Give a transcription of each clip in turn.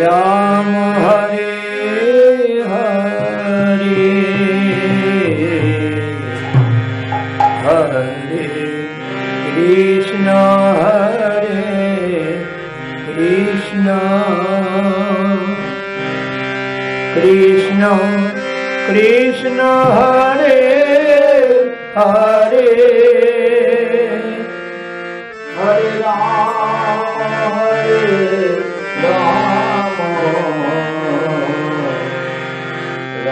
Ram Hare Hare Hare Krishna Hare Krishna Krishna Krishna Hare Hare Hare Ram Hare Ram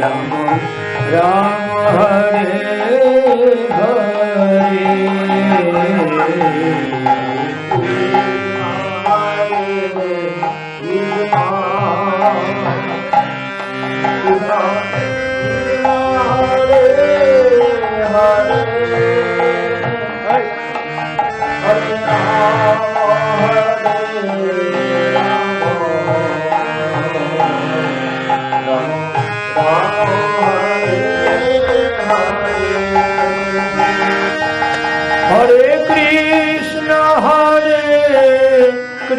Ram Ram Hare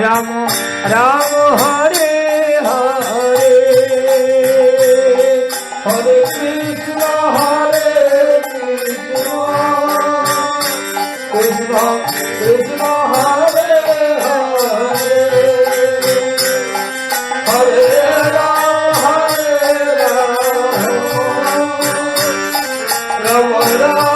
Ram Ram Hare Hare. Hare Krishna Hare Krishna. Krishna Krishna Hare Ram Ram